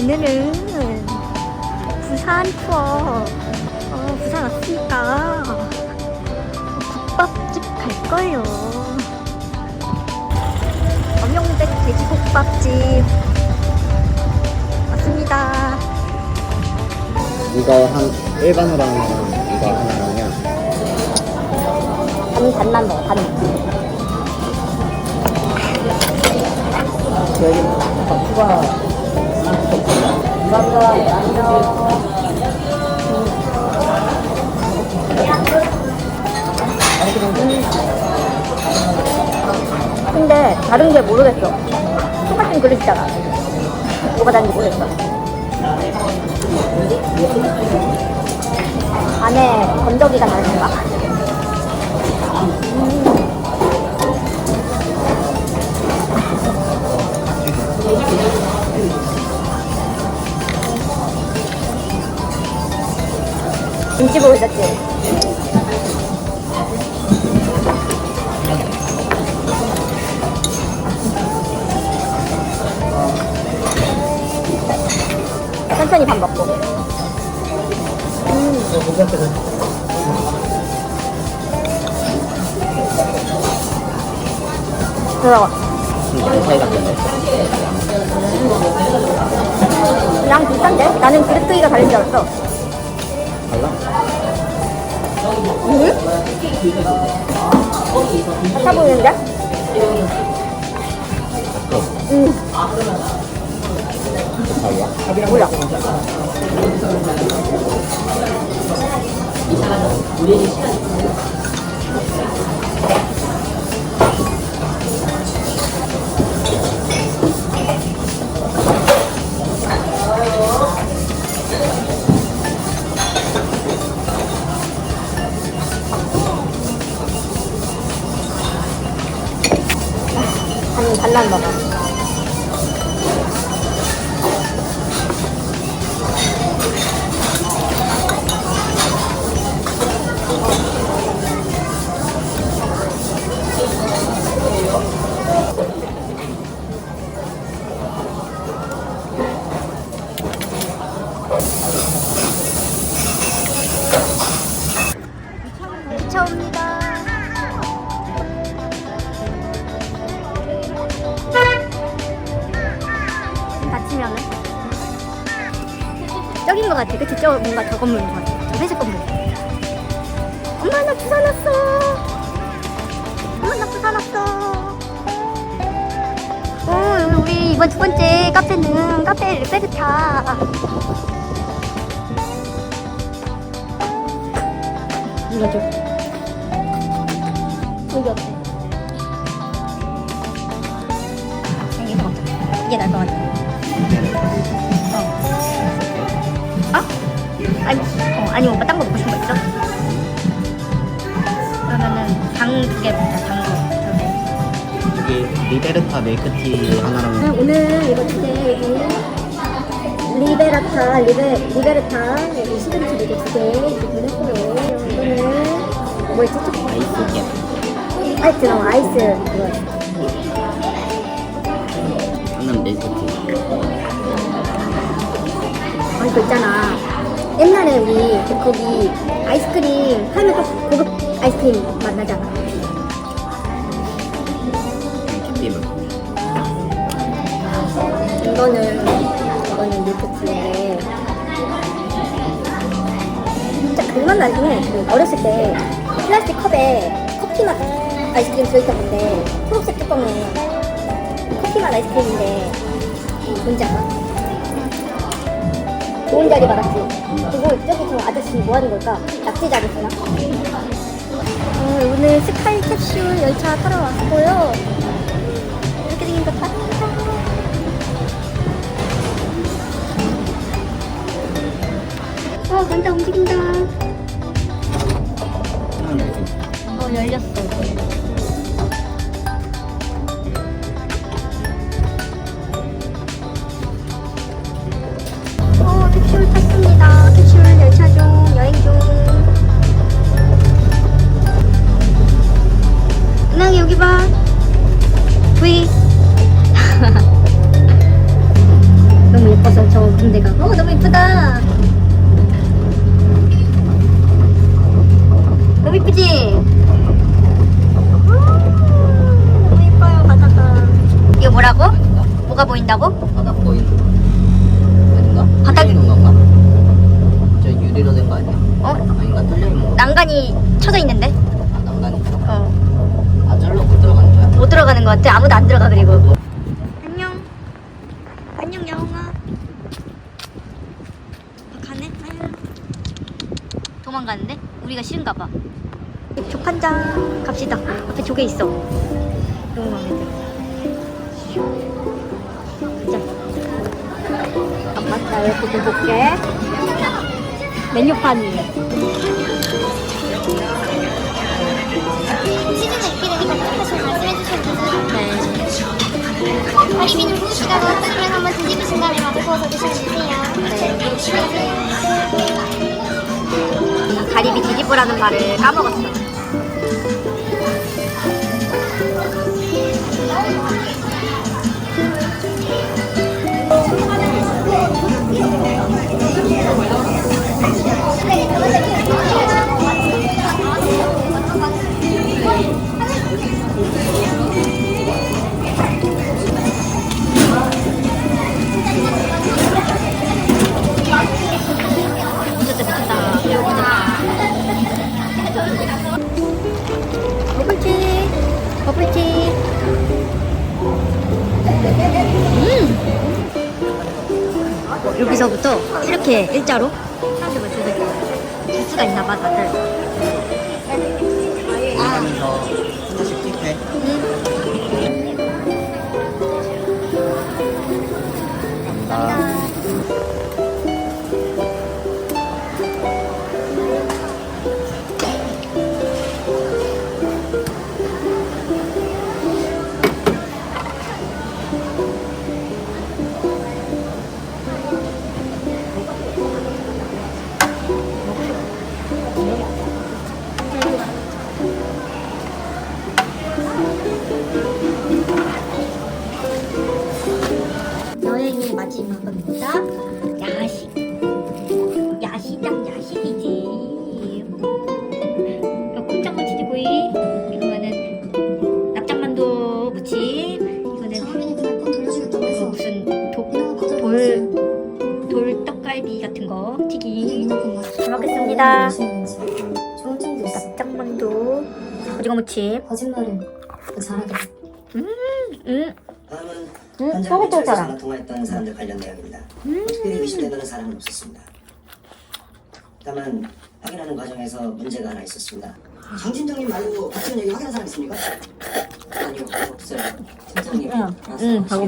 오늘은 부산 투어. 어, 부산 왔으니까 국밥집 갈 거예요. 엄영백 돼지국밥집 왔습니다. 이거 한 일반으로 하나랑 이거 하나랑요. 반, 반만 먹어, 반. 여기 추가 감사합니다. 안녕. 근데 다른 게 모르겠어. 똑같은 그릇이잖아. 뭐가 다른지 모르겠어. 안에 건더기가 다른가? 김치 보고 있었지? 천천히 밥 먹고. 들어가. 양 비싼데? 나는 그릇 크기가 다른 줄 알았어. 응? 같아 보이는데? 응, 달라? 몰라. 반, 반 만 먹어. 처 그치? 저 건물인 것 같아. 저 회색 건물. 엄마 나 부산 왔어. 엄마 나 부산 왔어. 어 우리 이번 두 번째 카페는 카페 르베르타. 이거죠. 여기 어때? 생긴 거. 이게 나을 것 같아. 아니, 어, 아니 오빠 딴 거 먹고 싶은 거 있어? 그러면은 당두개 먹자, 당 거. 두 개. 여기 리베르타 밀크티 하나랑 오늘 이거 두 개, 여기. 리베라타, 리베, 리베르타, 여기 시그니처 이거 두 개, 이렇게 했고요. 이거는, 뭐였지? 아이스 캡. 아이스, 어, 아이스. 그거. 하나는 밀크티. 아, 이거 있잖아. 옛날에 우리 그 거기 아이스크림 팔면 또 고급 아이스크림 맛 나잖아. 이거는 이거는 밀크티인데 진짜 그맛 나긴 해. 그 어렸을 때 플라스틱 컵에 커피 맛 아이스크림 들어있던 건데 초록색 뚜껑에 커피 맛 아이스크림인데 뭔지 알아? 좋은 자리 받았지. 그리고 저기 저 아저씨 뭐 하는 걸까? 낙지 자르시나? 어, 오늘 스카이 캡슐 열차 타러 왔고요. 이렇게 생긴 거 탔다. 어, 간다, 움직인다. 어, 열렸어. V. 너무 예뻐. 예뻤어 저 군대가 어 너무 예쁘다 너무 예쁘지? 음, 너무 예뻐요 바다가 이거 뭐라고? 뭐가 보인다고? 바닥 보이는 거 아닌가? 바닥- 있는 건가? 저 유리로 된 거 아니야? 어? 아닌가? 뚫려 있는 거 난간이 쳐져 있는데? 아, 난간이 있어? 어. 아 절로 못 들어가는 거야? 못 들어가는 것 같아. 아무도 안 들어가 그리고. 안녕. 안녕 야옹아. 아, 가네. 아유. 도망가는데? 우리가 싫은가 봐. 족한장 갑시다. 앞에 조개 있어. 너무 마음에 들어. 가자. 잠깐만 나 이렇게 좀 볼게. 메뉴판이. 시즌 가리비는 구우시다가 끓으면 한번 뒤집으신 다음에 구워서 드시면 되세요. 가리비 뒤집으라는 말을 까먹었어. 버블티 음. 어, 여기서부터 이렇게 일자로 사람들 줄줄 수가 있나 봐 다들 같은 거 튀김. 잘 먹겠습니다 좋은 점도 있어. 납작만두 오징어 무침 거짓말을 더 잘하게. 음 다음은 음, 현장 소고기 근처에서 사람. 전화 통화했던 사람들 관련 내용입니다. 음. 특별히 의심되는 사람은 없었습니다. 다만 확인하는 과정에서 문제가 하나 있었습니다. 장 팀장님 말고 같은 얘기 확인한 사람 있습니까? 아니요, 없어요. 팀장님 응, 응, 하고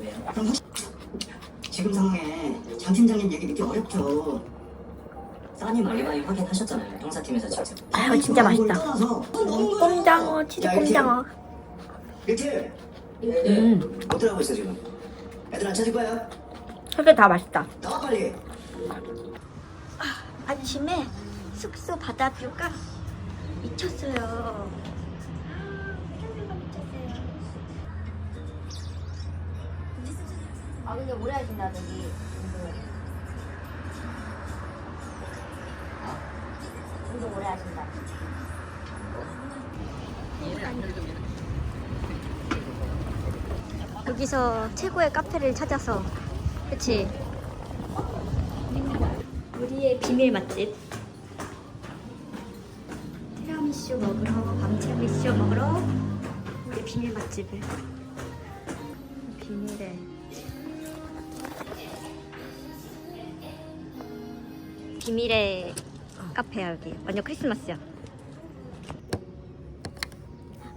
왜요? 그럼 혹시 지금 상황에 장 팀장님 얘기 믿기 어렵죠. 싸님 알리바이 확인하셨잖아요. 형사팀에서 직접. 아유, 진짜 맛있다. 꼼장어 치즈 꼼장어 일til 음 어떡하고 있어 지금? 애들 안 찾을 거야? 세개 다 맛있다 나와 빨리. 아침에 숙소 바다뷰가 미쳤어요. 아 근데 오래 하신다 저기. 운동 오래 하신다. 여기서 최고의 카페를 찾아서, 그치? 우리의 비밀 맛집. 티라미슈 먹으러, 밤 티라미슈 먹으러 우리 비밀 맛집을. 비밀의 비밀의 카페야 여기. 완전 크리스마스야.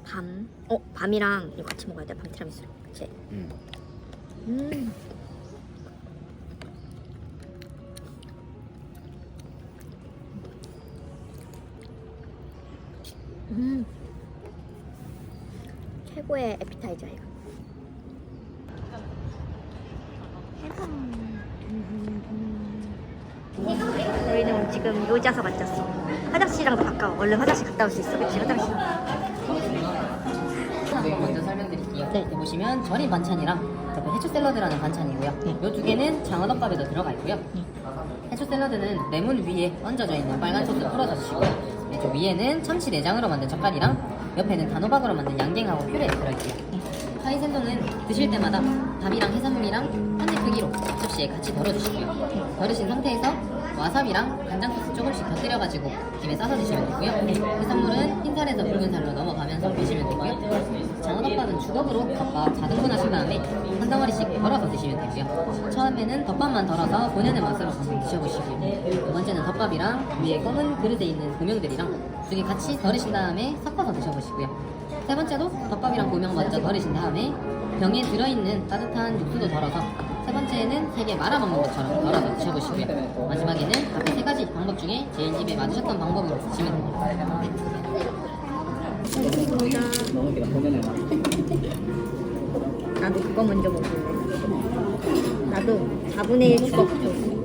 밤. 어 밤이랑 이거 같이 먹어야 돼. 밤 티라미수. 그치? 응. 음. 음. 최고의 에피타이저 이거. 저희는 지금 요 자서 맞췄어. 화장실이랑도 가까워. 얼른 화장실 갔다 올 수 있어. 그치? 화장실. 네, 먼저 설명드릴게요. 네. 여기 보시면 절임 반찬이랑 그 해초 샐러드라는 반찬이고요. 이두 개는 장어덮밥에도 들어가 있고요. 해초 샐러드는 레몬 위에 얹어져 있는 빨간 소스 풀어서 드시고요. 네, 저 위에는 참치 내장으로 만든 젓갈이랑 옆에는 단호박으로 만든 양갱하고 퓨레 들어있고요. 하이센도는 드실 때마다 밥이랑 해산물이랑 접시에 같이 덜어주시고요. 덜으신 상태에서 와사비랑 간장 소스 조금씩 곁들여가지고 김에 싸서 드시면 되고요. 해산물은 흰살에서 붉은 살로 넘어가면서 드시면 되고요. 장어덮밥은 주걱으로 덮밥 4등분 하신 다음에 한 덩어리씩 덜어서 드시면 되고요. 처음에는 덮밥만 덜어서 본연의 맛으로 한번 드셔보시고요. 두 번째는 덮밥이랑 위에 검은 그릇에 있는 고명들이랑 두 개 같이 덜으신 다음에 섞어서 드셔보시고요. 세 번째도 덮밥이랑 고명 먼저 덜으신 다음에 병에 들어있는 따뜻한 육수도 덜어서 세 번째는 세개 말아먹는 것처럼 덜어서 드셔보시고요. 마지막에는 앞에 세 가지 방법 중에 제일 집에 맞으셨던 방법으로 드시면 됩니다. 나도 그거 먼저 먹을래. 나도 4분의 1 주걱도. 음.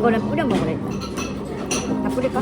이거를 뿌려 먹으래. 다 뿌릴까?